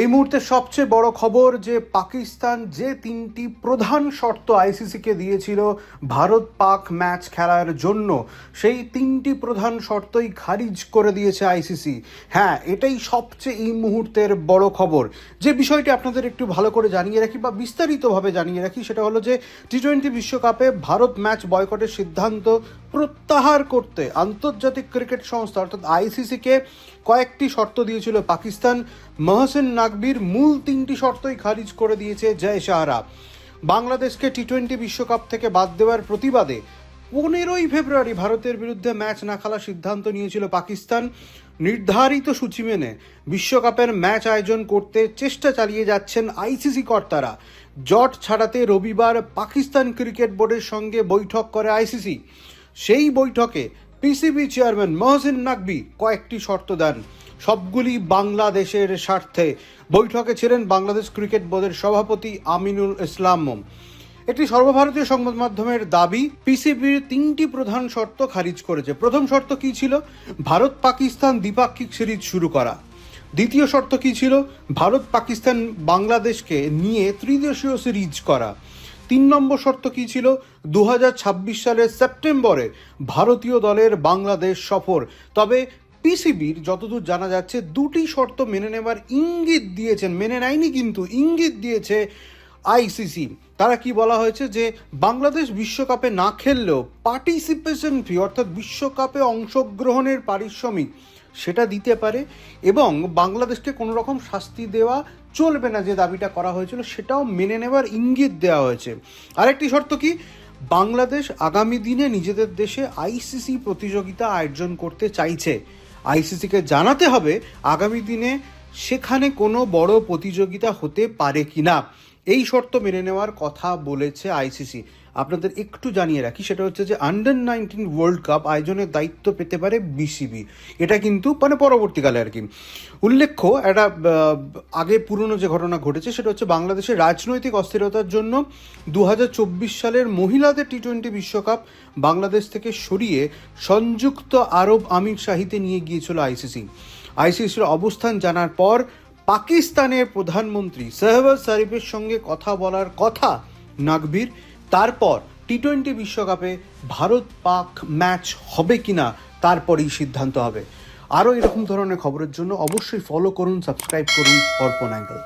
এই মুহূর্তে সবচেয়ে বড় খবর যে পাকিস্তান যে তিনটি প্রধান শর্ত আইসিসিকে দিয়েছিল, ভারত পাক ম্যাচ খেলার জন্য, সেই তিনটি প্রধান শর্তই খারিজ করে দিয়েছে আইসিসি। হ্যাঁ এটাই সবচেয়ে এই মুহূর্তের বড় খবর। যে বিষয়টি আপনাদের একটু ভালো করে জানিয়ে রাখি বা বিস্তারিতভাবে জানিয়ে রাখি, সেটা হলো যে টি টোয়েন্টি বিশ্বকাপে ভারত ম্যাচ বয়কটের সিদ্ধান্ত প্রত্যাহার করতে আন্তর্জাতিক ক্রিকেট সংস্থা, অর্থাৎ আইসিসিকে কয়েকটি শর্ত দিয়েছিল পাকিস্তান। মহসেন নাকবির মূল তিনটি শর্তই খারিজ করে দিয়েছে জয় শাহরা বাংলাদেশকে টি টোয়েন্টি বিশ্বকাপ থেকে বাদ দেওয়ার প্রতিবাদে পনেরোই ফেব্রুয়ারি ভারতের বিরুদ্ধে ম্যাচ না খেলার সিদ্ধান্ত নিয়েছিল পাকিস্তান। নির্ধারিত সূচি মেনে বিশ্বকাপের ম্যাচ আয়োজন করতে চেষ্টা চালিয়ে যাচ্ছেন আইসিসি কর্তারা। জট ছাড়াতে রবিবার পাকিস্তান ক্রিকেট বোর্ডের সঙ্গে বৈঠক করে আইসিসি। সেই বৈঠকে পিসিবি চেয়ারম্যান মহসিন নাকবি কয়েকটি শর্ত দেন। সবগুলি বাংলাদেশের স্বার্থে। বৈঠকে ছিলেন বাংলাদেশ ক্রিকেট বোর্ডের সভাপতি আমিনুল ইসলাম। একটি সর্বভারতীয় সংবাদ মাধ্যমের দাবি পিসিবির তিনটি প্রধান শর্ত খারিজ করেছে। প্রথম শর্ত কি ছিল? ভারত পাকিস্তান দ্বিপাক্ষিক সিরিজ শুরু করা। দ্বিতীয় শর্ত কি ছিল? ভারত পাকিস্তান বাংলাদেশকে নিয়ে ত্রিদেশীয় সিরিজ করা। তিন নম্বর শর্ত কি ছিল? দু হাজার ছাব্বিশ সালের সেপ্টেম্বরে ভারতীয় দলের বাংলাদেশ সফর। তবে পিসিবির যতদূর জানা যাচ্ছে, দুটি শর্ত মেনে নেবার ইঙ্গিত দিয়েছেন, মেনে নেয়নি কিন্তু ইঙ্গিত দিয়েছে আইসিসি তারা কি বলা হয়েছে যে, বাংলাদেশ বিশ্বকাপে না খেললেও পার্টিসিপেশন ফি অর্থাৎ বিশ্বকাপে অংশগ্রহণের পারিশ্রমিক সেটা দিতে পারে এবং বাংলাদেশকে কোনো রকম শাস্তি দেওয়া চলবে না যে দাবিটা করা হয়েছিল, সেটাও মেনে নেওয়ার ইঙ্গিত দেওয়া হয়েছে। আরেকটি শর্ত কি? বাংলাদেশ আগামী দিনে নিজেদের দেশে আইসিসি প্রতিযোগিতা আয়োজন করতে চাইছে। আইসিসিকে জানাতে হবে আগামী দিনে সেখানে কোনো বড় প্রতিযোগিতা হতে পারে কিনা। এই শর্ত মেনে নেওয়ার কথা বলেছে আইসিসি আপনাদের একটু জানিয়ে রাখি, সেটা হচ্ছে যে আন্ডার নাইনটিন ওয়ার্ল্ড কাপ আয়োজনের দায়িত্ব পেতে পারে বিসিবি এটা কিন্তু মানে পরবর্তীকালে আর কি। উল্লেখ্য, একটা আগে পুরনো যে ঘটনা ঘটেছে, সেটা হচ্ছে বাংলাদেশের রাজনৈতিক অস্থিরতার জন্য দু হাজার চব্বিশ সালের মহিলাদের টি টোয়েন্টি বিশ্বকাপ বাংলাদেশ থেকে সরিয়ে সংযুক্ত আরব আমির শাহিতে নিয়ে গিয়েছিল আইসিসি আইসিসির অবস্থান জানার পর পাকিস্তানের প্রধানমন্ত্রী সেহবাজ শরীফের সঙ্গে কথা বলার কথা নাকবির তারপর টি টোয়েন্টি বিশ্বকাপে ভারত পাক ম্যাচ হবে কি না তারপরেই সিদ্ধান্ত হবে। আরও এরকম ধরনের খবরের জন্য অবশ্যই ফলো করুন সাবস্ক্রাইব করুন, অর্পণ অ্যাঙ্গেল